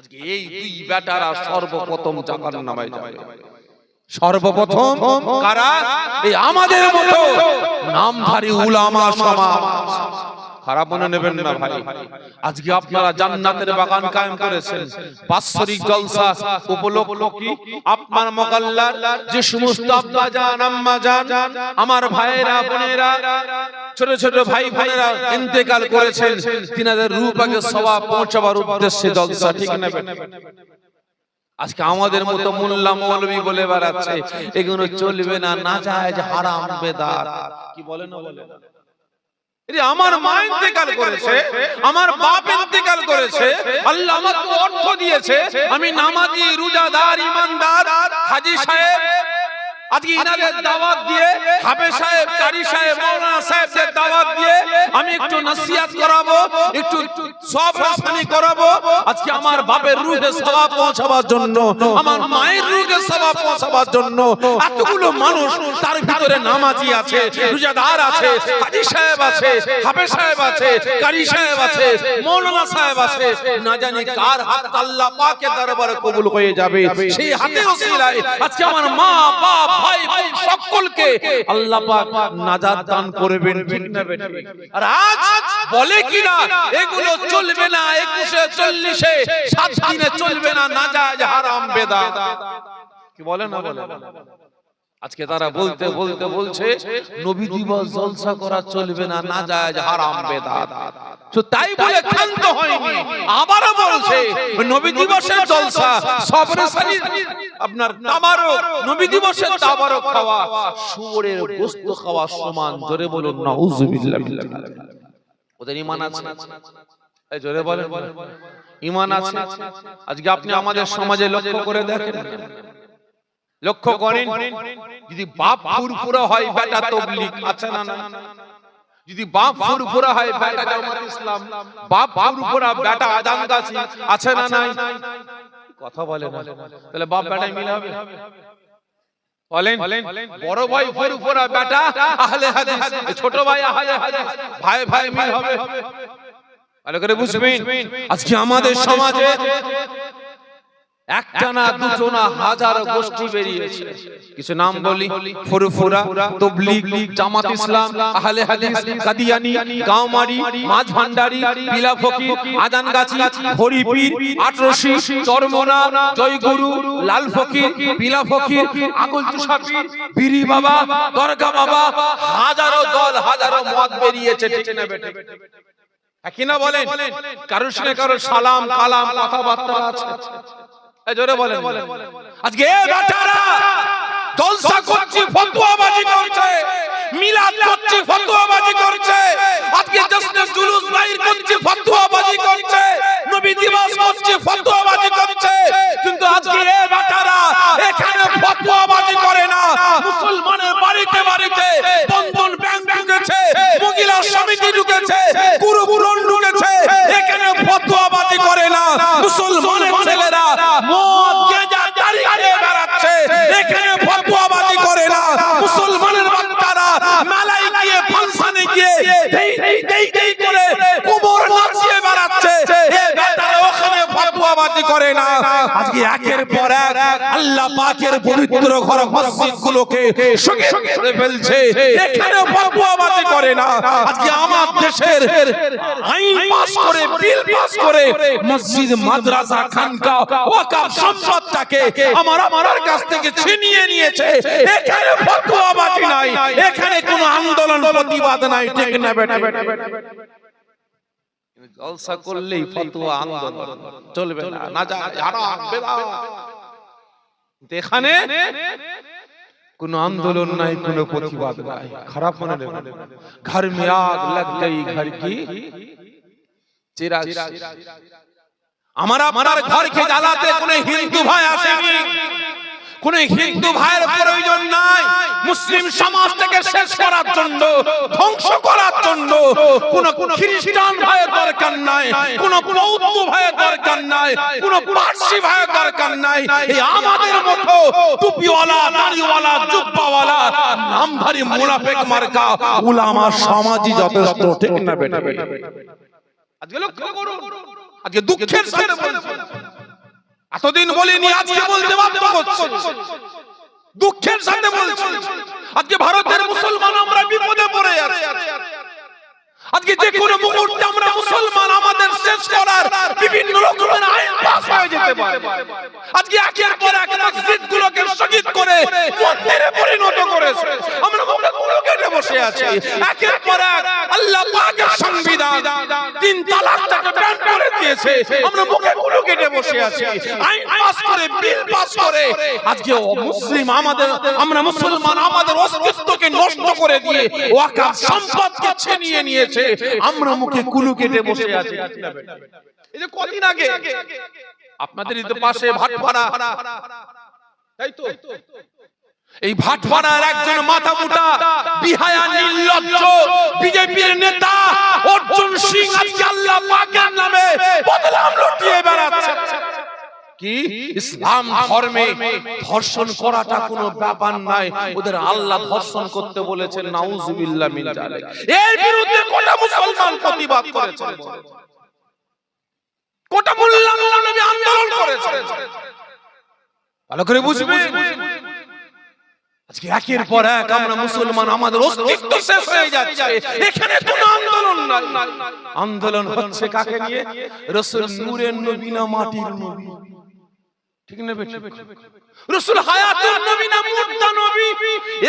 আজকে এই দুই বেটারা সর্বপ্রথম জাকার নামায় যাবে। সর্বপ্রথম কারা? এই আমাদের মতো নামধারী উলামা সমাজ খারাপ মনে নেবেন না ভাই। আজকে আপনারা জান্নাতের বাগান কায়েম করেছেন। বাৎসরিক জলসা উপলক্ষ কি? আপনার মকাল্লার যে সমস্ত আব্বা জান আম্মা জান আমার ভাইয়েরা বোনেরা ছোট ছোট ভাই বোনেরা ইন্তেকাল করেছেন। তিনাদের রূপাকে সবাব পৌঁছাবার উদ্দেশ্যে জলসা ঠিক নেবেন। আজকে আমাদের মতো মোল্লা মৌলবী বলে বেড়াচ্ছে। এগুলো চলবে না না যায় হারাম বেদাত। কি বলে না বলে? আমার মা ইন্তেকাল করেছে, আমার বাপ ইন্তেকাল করেছে, আল্লাহ আমাকে অর্থ দিয়েছে, আমি নামাজি, রোজাদার, ইমানদার, হাজি সাহেব আজকে ইনাদের দাওয়াত দিয়ে হাবে সাহেব কারি সাহেব মাওলানা সাহেবদের দাওয়াত দিয়ে আমি একটু নসিহত করাবো একটু সব রাসানি করাবো। আজকে আমার বাপের রুহে সওয়াব পৌঁছাবার জন্য আমার মায়ের রুহে সওয়াব পৌঁছাবার জন্য এতগুলো মানুষ তার ভিতরে নামাজি আছে রোজাদার আছে হাজী সাহেব আছে হাবে সাহেব আছে কারি সাহেব আছে মাওলানা সাহেব আছে না জানি কার হাত আল্লাহ পাকের দরবারে কবুল হয়ে যাবে। সেই হাতে ওসিলায় আজকে আমার মা বাপ বোন সকলকে আল্লাহ পাক নাজাত দান করবেন, ঠিক না আর আজ বলে কি না এগুলো চলবে না, একুশে চল্লিশে, সাত দিনে চলবে না নাজাজ হারাম বেদা কি বলে না বলে আজকে তারা বলতে বলতে বলছে নবী দিবস জলসা করা চলবে না নাজাজ হারাম বেদাত। তো তাই বলে ক্ষান্ত হয়নি। আবারও বলছে নবী দিবসের জলসা সবরে সারি আপনার তাবারক নবী দিবসের তাবারক খাওয়া শুয়োরের গোশত খাওয়া সমান জোরে বলুন নাউজুবিল্লাহ ওদের ঈমান আছে? এই জোরে বলেন। ঈমান আছে? আজকে আপনি আমাদের সমাজে লক্ষ্য করে দেখেন। লক্ষ্য করেন যদি বাপ ফুরফুরা হয় বেটা তবলিগ আছে না না? যদি বাপ ফুরফুরা হয় বেটা জামাত ইসলাম। বাপ ফুরফুরা বেটা আজান গাছি আছে না নাই? কথা বলে না। তাহলে বাপ বেটাই মিলে হবে। বলেন বড় ভাই ফুরফুরা বেটা আহলে হাদিস ছোট ভাই আহলে হাদিস ভাই ভাই মিল হবে। ভালো করে বুঝবেন। আজকে আমাদের সমাজে একটা না দুটো না হাজারো গোষ্ঠী বেরিয়েছে কিছু নাম বলি ফুরফুরা তবলিগ জামাত ইসলাম আহলে হাদিস কাদিয়ানি গাওমারি মাঝ ভান্ডারি পিলা ফকির হরিপীর আটরশি চরমনা জয়গুরু লাল ফকির পিলা ফকির তুষাপি বিরি বাবা দরগা বাবা হাজারো দল হাজারো মত বেরিয়েছে ঠিক না বেটে একই না বলেন কারোর সঙ্গে কারোর সালাম কালাম কথাবার্তা আছে জোরে বলেন। আজকে এ জলসা করছে ফতোয়াবাজি করছে। মিলাদ করছে ফতোয়াবাজি করছে। আজকে জশ্নে জুলুস বাইর করছে ফতোয়াবাজি করছে। নবী দিবস করছে ফতোয়াবাজি করছে। কিন্তু আজকে এ বেটারা এখানে ফতোয়াবাজি করে না। মুসলমানের বাড়িতে বাড়িতে বন্ধন ব্যাংক ঢুকেছে। মহিলা সমিতি ঢুকেছে। গুরু ঢুকেছে। ফতোয়াবাজি করে না। মুসলমানের ছেলেরা মদ গেঁজা দাড়ি খেয়ে বেড়াচ্ছে এখানে ফতোয়াবাজি করে না। মুসলমানের বাচ্চারা মেলায় গিয়ে ফাংশনে গিয়ে দেই দেই দেই ফতোয়াবাজি করে না। আজকে একের পর এক আল্লাহ পাকের পবিত্র ঘর মসজিদ গুলোকে সঙ্গে ফেলছে। এখানে ফতোয়াবাজি করে না। আজকে আমার দেশের আইন পাস করে, বিল পাস করে মসজিদ, মাদ্রাসা, খানকা ওয়াকাফ সম্পদটাকে আমার আমার কাছ থেকে ছিনিয়ে নিয়েছে। এখানে ফতোয়াবাজি নাই। এখানে কোনো আন্দোলন, প্রতিবাদ নাই। ঠিক না বেটা? জলসা করলেই ফতোয়া আন্দোলন। চলবে না না। এখানে কোন আন্দোলন নাই কোন প্রতিবাদ নাই। খারাপ মনে ঘর মে আগ লগ গই ঘর কি? চিরাগ আমার আপনার ঘরকে জ্বালাতে কোন হিন্দু ভাই আসেনি। কোন হিন্দু ভাইয়ের প্রয়োজন নাই। মুসলিম সমাজটাকে শেষ করার জন্য ধ্বংস করার জন্য কোন খ্রিস্টান ভাইয়ের দরকার নাই কোন বৌদ্ধ ভাইয়ের দরকার নাই কোন পার্সি ভাইয়ের দরকার নাই। এই আমাদের মতো টুপিওয়ালা দাড়িওয়ালা জুব্বাওয়ালা নামধারী মুনাফিক মার্কা উলামা সমাজই যথেষ্ট ঠিক না বেটা? আজকে লক্ষ্য করুন আজকে দুঃখের সাথে এতদিন বলিনি আজকে বলতে বাধ্য করছি দুঃখের সাথে বলছি। আজকে ভারতের মুসলমান আমরা বিপদে পড়ে আছি। আজকে যে কোনো মুহূর্তে আমরা মুসলমান আমাদের শেষ করার বিভিন্ন রকমের আইন পাস হয়ে যেতে পারে। আজকে একের পর এক মসজিদ গুলোকে শহীদ করে মন্দিরে পরিণত করেছে। আমরা মুখে কুলো কেটে বসে আছি। একের পর এক আল্লাহ পাকের সংবিধান তিন তালাকটাকে ব্যান করে দিয়েছে। আমরা মুখে কুলো কেটে বসে আছি। আইন পাস করে, বিল পাস করে। আজকে মুসলিম আমাদের, আমরা মুসলমান আমাদের অস্তিত্বকে নষ্ট করে দিয়ে ওয়াকাফ সম্পদকে ছিনিয়ে নিয়েছে। আমরা মুখে কুলু কেটে বসে আছি। এই যে কদিন আগে আপনাদের এই তো পাশে ভাটপাড়া। তাই তো? এই ভাটপাড়ার একজন মাথা মোটা বিহায়া নির্লজ্জ বিজেপির নেতা অর্জুন সিং কি? ইসলাম ধর্মে ধর্ষণ করাটা কোনো ব্যাপার নাই ওদের আল্লাহ ধর্ষণ করতে বলেছেন নাউজুবিল্লাহ মিন জালিক এর বিরুদ্ধে কোটা মুসলমান প্রতিবাদ করেছেন কোটা মোল্লা নবী আন্দোলন করেছেন ভালো করে বুঝবে? আজকে একের পর এক আমরা মুসলমান আমাদের অস্তিত্ব শেষ হয়ে যাচ্ছে। এখানে কোনো আন্দোলন নাই। আন্দোলন হচ্ছে কাকে নিয়ে? রসুল নূরের নবী না মাটির নবী। ঠিক না রসুল হায়াতুর নবী না মুর্দা নবী?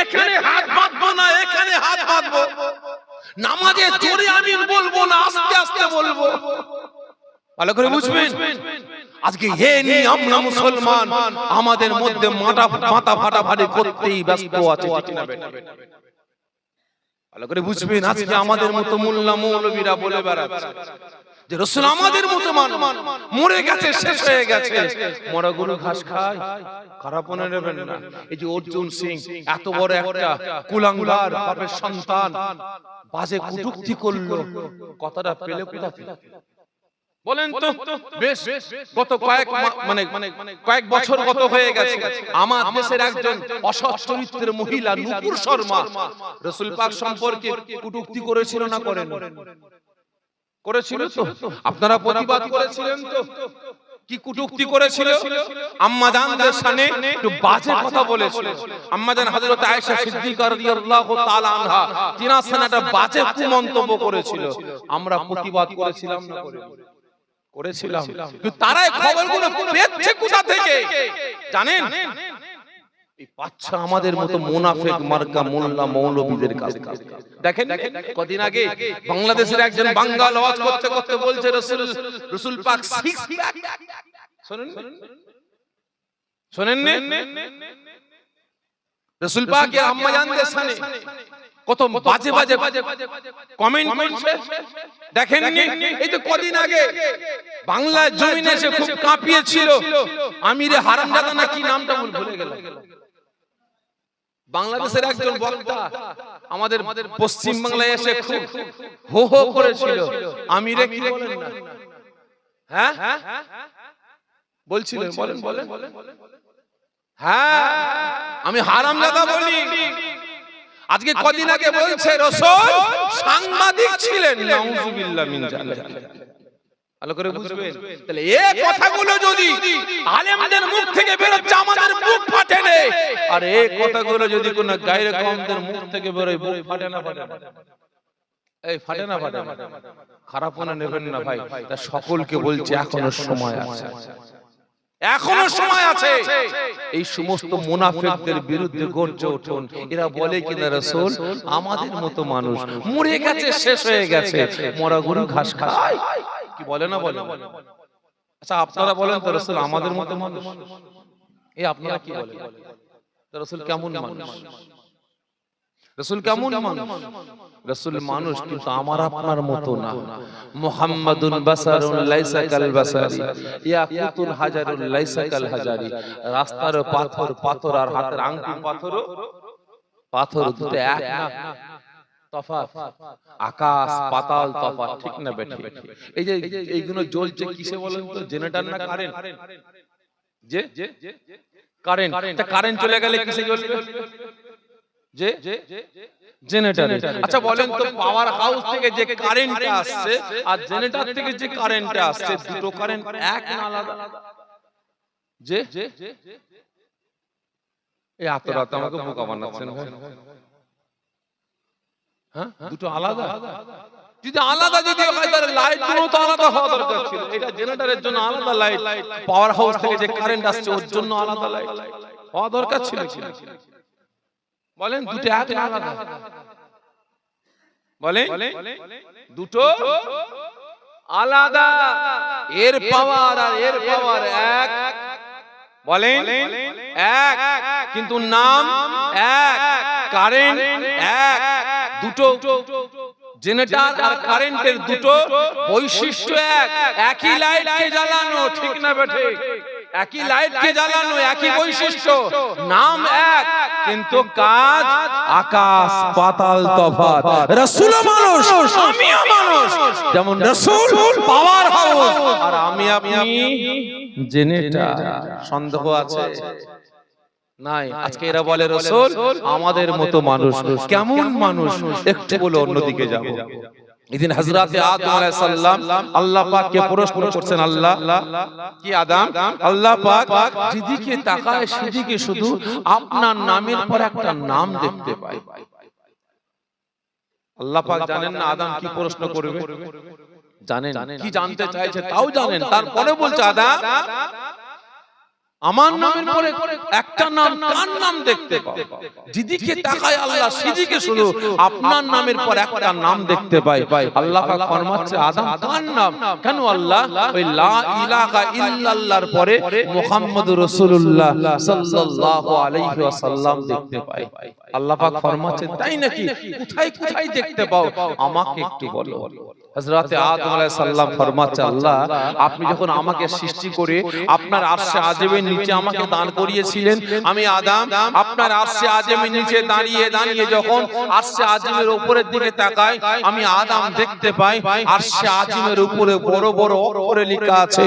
এখানে হাত বাঁধবো না এখানে হাত বাঁধবো। নামাজে জোরে আমিন বলব না আস্তে আস্তে বলব। ভালো করে বুঝবেন? আজকে এ নিয়ে আমরা মুসলমান আমাদের মধ্যে মাথা মাথা ফাটাফাটি করতেই ব্যস্ত আছে ঠিক না ভালো করে বুঝবেন আজকে আমাদের মতো মোল্লা মৌলবীরা বলে বেড়াচ্ছে। যে রসুল আমাদের মতো মরে গেছে শেষ হয়ে গেছে। মরা গরু ঘাস খায় খারাপ মনে নেবেন না। এই যে অর্জুন সিং এত বড় একটা কুলাঙ্গার বাপের সন্তান বাজে কুটুক্তি করল। কথাটা পেলে কোথা? বলেন তো বেশ গত কয়েক মা- মানে কয়েক বছর গত হয়ে গেছে। আমার দেশের একজন অসৎ চরিত্রের মহিলা নুপুর শর্মা। রসুল পাক সম্পর্কে কুটুক্তি করেছিল না করেন করেছিল তো? আপনারা প্রতিবাদ করেছিলেন তো? কি কুটুক্তি করেছিল? আম্মা জানদের সামনে একটু বাজে কথা বলেছিল। আম্মা জান হযরত আয়েশা সিদ্দিকা রাদিয়াল্লাহু তাআলা আনহা তিনার সামনে একটা বাজে কুমন্তব্য করেছিল। আমরা প্রতিবাদ করেছিলাম। না করিনি? করেছিলাম। কিন্তু তারাই খবরগুলো পেচ্ছে কোথা থেকে? জানেন? বাচ্চা আমাদের মতো মুনাফিক মার্কা মোল্লা মৌলবীদের কাছ দেখেন কদিন আগে বাংলাদেশের একজন বাঙ্গাল আওয়াজ করতে করতে বলছে রসুল রসুল পাক সিক্স শুনেন শোনেন রসুল আম্মা জানদের সামনে কত বাজে বাজে কমেন্ট করছে দেখেননি এই তো কদিন আগে বাংলার জমিনে এসে খুব কাঁপিয়েছিল। আমিরে হারামজাদা না কি নামটা ভুলে গেল? বাংলাদেশের একজন বক্তা আমাদের পশ্চিম বাংলায় এসে খুব হো হো করেছিল। আমিরে কি বলেন না। হ্যাঁ? বলছিলেন বলেন বলেন। হ্যাঁ আমি হারামজাদা বলি আজকে কদিন আগে বলছে রসুল সাংবাদিক ছিলেন। নাউজুবিল্লাহ মিন ভালো করে বুঝবেন। তাহলে এই কথাগুলো যদি আলেমদের মুখ থেকে বেরোচ্ছে আমাদের মুখ ফাটে নে। আর এই কথাগুলো যদি কোন গায়রে কমদের মুখ থেকে বেরোয় মুখ ফাটে না ফাটে এই ফাটে না ফাটে খারাপ মনে নেবেন না ভাই। তা সকলকে বলছে এখনও সময় আছে। এখনও সময় আছে। এই সমস্ত মুনাফিকদের বিরুদ্ধে গর্জে উঠুন এরা বলে কিনা রাসূল আমাদের মতো মানুষ মরে গেছে শেষ হয়ে গেছে। মরা গরু ঘাস খায়। কি বলে না বলে? আচ্ছা আপনারা বলেন তো রাসূল আমাদের মতো মানুষ। এই আপনারা কি বলেন? রাসূল কেমন মানুষ? রাসূল কেমন মানুষ? রাসূল মানুষ কিন্তু আমার আপনার মতো না। মুহাম্মাদুন বাসারুন লাইসা কাল বাসারি। ইয়াকুতুন হাজারুন লাইসা কাল হাজারি। রাস্তার পাথর পাথর আর হাতের আংটি পাথর পাথর দুটো এক না। আকাশ পাতাল তফাৎ ঠিক না বেঠি। এই যে এইগুলো জ্বলছে কিসে বলেন তো? জেনারেটর না কারেন্ট। যে? কারেন্ট। তা কারেন্ট চলে গেলে কিসে জ্বলবে? যে? জেনারেটর আচ্ছা বলেন তো পাওয়ার হাউস থেকে যে কারেন্টটা আসছে আর জেনারেটর থেকে যে কারেন্টটা আসছে দুটো কারেন্ট এক না আলাদা। যে? এই এত রাত আমাকে বোকা বানাচ্ছেন। ভাই দুটো আলাদা। যদি আলাদা যদি হয় তাহলে লাইটগুলো তো আলাদা হওয়া দরকার ছিল। এটা জেনারেটরের জন্য আলাদা লাইট পাওয়ার হাউস থেকে যে কারেন্ট আসছে ওর জন্য আলাদা লাইট হওয়া দরকার ছিল বলেন দুটো এক আলাদা। বলেন দুটো আলাদা। এর পাওয়ার আর এর পাওয়ার এক। বলেন এক। কিন্তু নাম এক। কারেন্ট এক। দুটো জেনারেটর আর কারেন্টের দুটো বৈশিষ্ট্য এক একই লাইটকে জ্বালানো ঠিক না বেঠে একই লাইটকে জ্বালানো একই বৈশিষ্ট্য নাম এক কিন্তু কাজ আকাশ পাতাল তফাৎ রাসূল মানুষ আমিও মানুষ যেমন রাসূল পাওয়ার হাউস আর আমি আপনি জেনেটার সন্দেহ আছে নাই। আজকে এরা বলে রসুল আমাদের মতো মানুষ কেমন মানুষ? একটু বলে অন্যদিকে যাব। এদিন হযরতে আদম আলাইহিস সালাম আল্লাহ পাককে প্রশ্ন করছেন আল্লাহ কি আদম? আল্লাহ পাক যেদিকে তাকায় সেদিকে শুধু আপনার নামের পর একটা নাম দেখতে পায় আল্লাহ পাক জানেন না আদম কি প্রশ্ন করবে? জানেন। কি জানতে চাইছে তাও জানেন। তারপরে বলছে আদম আমার নামের পরে একটা নাম কার নাম দেখতে পাও যেদিকে তাকায় আল্লাহ সেদিকে শুধু আপনার নামের পর একটা নাম দেখতে পাই। আল্লাহ পাক ফরমাচ্ছে আদম কার নাম? কেন আল্লাহ? ওই লা ইলাহা ইল্লাল্লাহর পরে মুহাম্মদুর রাসূলুল্লাহ সাল্লাল্লাহু আলাইহি ওয়াসাল্লাম দেখতে পাই। আল্লাহ পাক ফরমাচ্ছে তাই নাকি? কোথায় কোথায় দেখতে পাও? আমাকে একটু বলো। হযরতে আদম আলাইহিস সালাম ফরমাচ্ছে আল্লাহ আপনি যখন আমাকে সৃষ্টি করে আপনার আরশে আজমের নিচে আমাকে দাঁড় করিয়েছিলেন। আমি আদম আপনার আরশে আজমের নিচে দাঁড়িয়ে দাঁড়িয়ে যখন আরশে আজমের উপরের দিকে তাকাই আমি আদম দেখতে পাই আরশে আজমের উপরে বড় বড় অক্ষরে লেখা আছে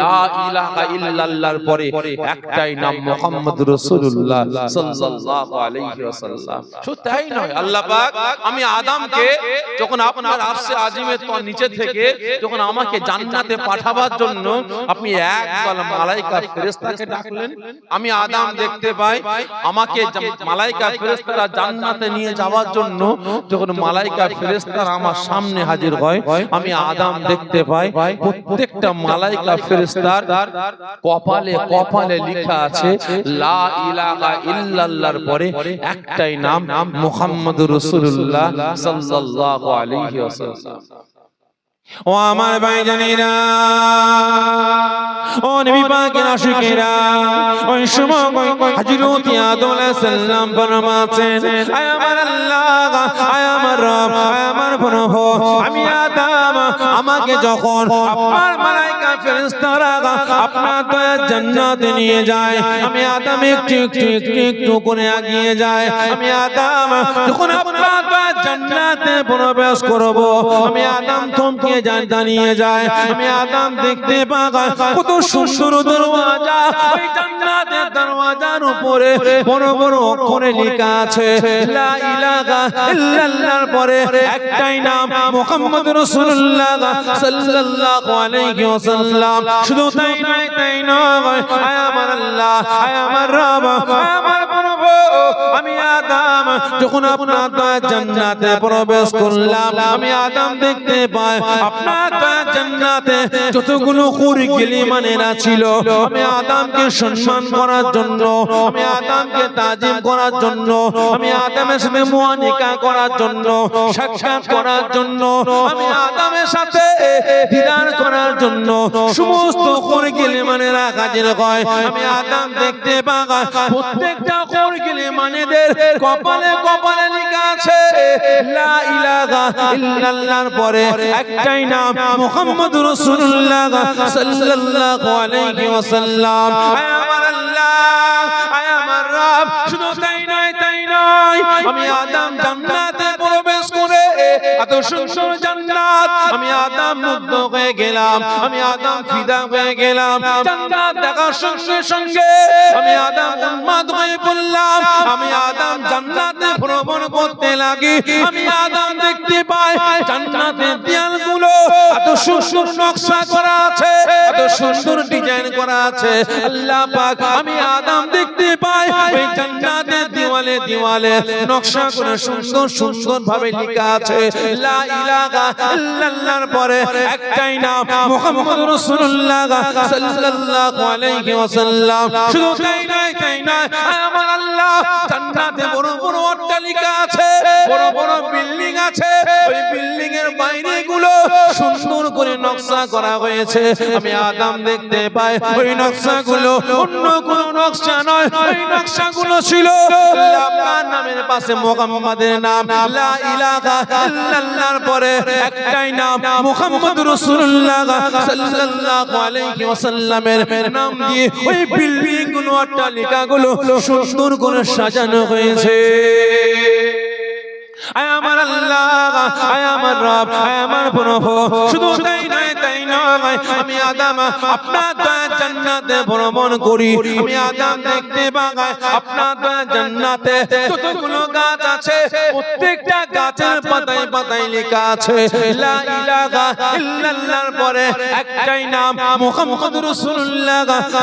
লা ইলাহা ইল্লাল্লাহর পরে একটাই নাম মুহাম্মদ রাসূলুল্লাহ সাল্লাল্লাহু আলাইহি শুধু তাই নয় আল্লাহ পাক আমি আদমকে যখন আপনার আরশে আজমের তো নিচে থেকে যখন আমাকে জান্নাতে পাঠাবার জন্য আপনি একদল মালাইকা ফেরেশতাকে ডাকলেন। আমি আদম দেখতে পাই আমাকে মালাইকা ফেরেশতারা জান্নাতে নিয়ে যাওয়ার জন্য যখন মালাইকা ফেরেশতারা আমার সামনে হাজির হয় আমি আদম দেখতে পাই প্রত্যেকটা মালাইকা ফেরেশতার কপালে কপালে লেখা আছে লা ইলাহা ইল্লাল্লাহর পরে একটাই নাম মুহাম্মদুর রাসূলুল্লাহ সাল্লাল্লাহু আলাইহি ওয়াসাল্লাম। ও আমার ভাই জানিরা ও নবী পাকের আশিকেরা, ওই সময় হযরত আদম সালাম ফরমাছেন আয় আমার আল্লাহ, আয় আমার রব, আয় আমার প্রভু, আমি আদম, আমাকে যখন আপনার মালাইকা ফেরেশতারা আপনার জান্নাতে নিয়ে জান্নাতে প্রবেশ করব, আমি আদম থমকে যান যায়। আমি আদম দেখতে পাগা কত সুন্দর দরওয়াজা। ওই জান্নাতের দরওয়াজার উপরে বড় বড় অক্ষরে লেখা আছে, লা ইলাহা ইল্লাল্লাহর পরে একটাই নাম মুহাম্মদ রাসূলুল্লাহ সাল্লাল্লাহু আলাইহি ওয়াসাল্লাম। শুধু তাই নয় তাই নয়, আয় আমার আল্লাহ, আয় আমার রব, আয় আমার প্রভু, আমি আদম। যখন আপনার দয়া জান্নাতে প্রবেশ করলাম, আমি আদম দেখতে পাই, আপনার দয়া জান্নাতে যতগুলো কুরি গিলিমানেরা ছিল, আমি আদমকে সম্মান করার জন্য আমি আদমকে তাজিম করার জন্য, আমি আদমের সাথে মুয়ানিকা করার জন্য, সাক্ষাৎ করার জন্য, আমি আদমের সাথে দিদার করার জন্য, সমস্ত কুরি গিলিমানেরা কাজের হয় আমি আদম দেখতে পাই প্রত্যেকটা কুরি গিলিমানেদের কপালে কপালে লেখা আছে, লা ইলাহা ইল্লাল্লাহর পরে একটাই নাম, মুহাম্মদুর রাসূলুল্লাহ সাল্লাল্লাহু আলাইহি ওয়াসাল্লাম। আয় আমার আল্লাহ। রব। শুধু তাই নয় তাই নয়, আমি আদম জান্নাতে প্রবেশ করে এত সুন্দর জান্নাত আমি আদম মুগ্ধ হয়ে গেলাম, আমি আদম ফিদা হয়ে গেলাম। জান্নাত দেখার সঙ্গে সঙ্গে আমি আদম উন্মাদ হয়ে পড়লাম, আমি আদম জান্নাতে ভ্রমণ করতে লাগি, আমি আদম দেখতে পাই জান্নাতের দেয়ালগুলো এত সুন্দর নকশা করা আছে, এত সুন্দর ডিজাইন করা আছে। আল্লাহ পাক, আমি আদম দেখতে পাই, ওই জান্নাতের দেওয়ালে দেওয়ালে নকশা করে সুন্দর সুন্দর ভাবে লেখা আছে, লা ইলাহা ইল্লাল্লাহর পরে একটাই নাম মুহাম্মদ রাসূলুল্লাহ সাল্লাল্লাহু আলাইহি ওয়াসাল্লাম। শুধু তাই নয় তাই নয়, আমার আল্লাহ জান্নাতে বড় বড় আছে, বড় বড় বিল্ডিং আছে। ওই বিল্ডিং এর বাইরে গুলো সুন্দর করে নকশা করা হয়েছে। আমি আদম দেখতে পাই, ওই নকশা গুলো অন্য কোন নকশা নয়। ওই নকশা গুলো ছিল আপনার নামের পাশে মুহাম্মাদের নাম। লা ইলাহা ইল্লাল্লাহর পরে একটাই নাম মুহাম্মদ রাসূলুল্লাহ সাল্লাল্লাহু আলাইহি ওয়াসাল্লামের নাম দিয়ে ওই বিল্ডিংগুলো অট্টালিকা গুলো সুন্দর করে সাজানো হয়েছে। আয় আমার আল্লাহ আয় আমার রব আয় আমার প্রভু। শুধু তাই নয় আমি আপনার দয়া জান্নাতে ভ্রমণ করি। আমি দেখতে আপনার দয়া জান্নাতে গাছ আছে, প্রত্যেকটা গাছের পাতায় পাতায় লেখা আছে, লা ইলাহা ইল্লাল্লাহর পরে একটাই নাম, মুহাম্মদ রাসূলুল্লাহ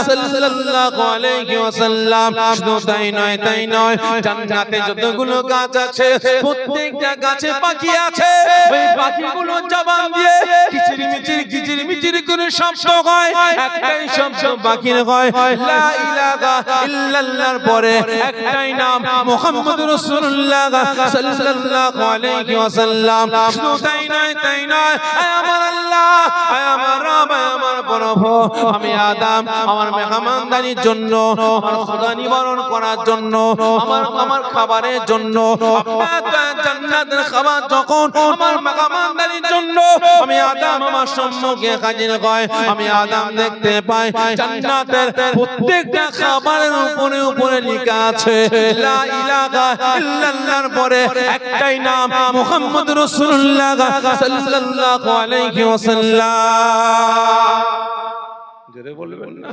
সাল্লাল্লাহু আলাইহি ওয়াসাল্লাম। শুধু তাই নয় তাই নয়, জান্নাতে যতগুলো গাছ আছে, প্রত্যেকটা গাছে পাখি আছে। ওই পাখিগুলো দিয়ে কিচির মিচির মিচির করে শব্দ হয় একটাই শব্দ বাকি হয় লা ইলাহা ইল্লাল্লাহর পরে একটাই নাম মুহাম্মদ রাসূলুল্লাহ সাল্লাল্লাহু আলাইহি ওয়াসাল্লাম। শুধু তাই নয় তাই নয়, আয় আমার আল্লাহ, আয় আমার রব, আয় আমার প্রভু। আমি আদম, আমার মেহমানদারির জন্য, আমার খোদা নিবারণ করার জন্য, আমার আমার খাবারের জন্য। আপনার জান্নাতের খাবার যখন আমার মাকামানদারির জন্য আমি আদম আমার সম্মুখে হাজির হয়, আমি আদম দেখতে পাই জান্নাতের প্রত্যেকটা খাবারের উপরে উপরে লেখা আছে, লা ইলাহা ইল্লাল্লাহর পরে একটাই নাম, মুহাম্মদ রাসূলুল্লাহ সাল্লাল্লাহু আলাইহি ওয়াসাল্লাম। জোরে বলবেন না।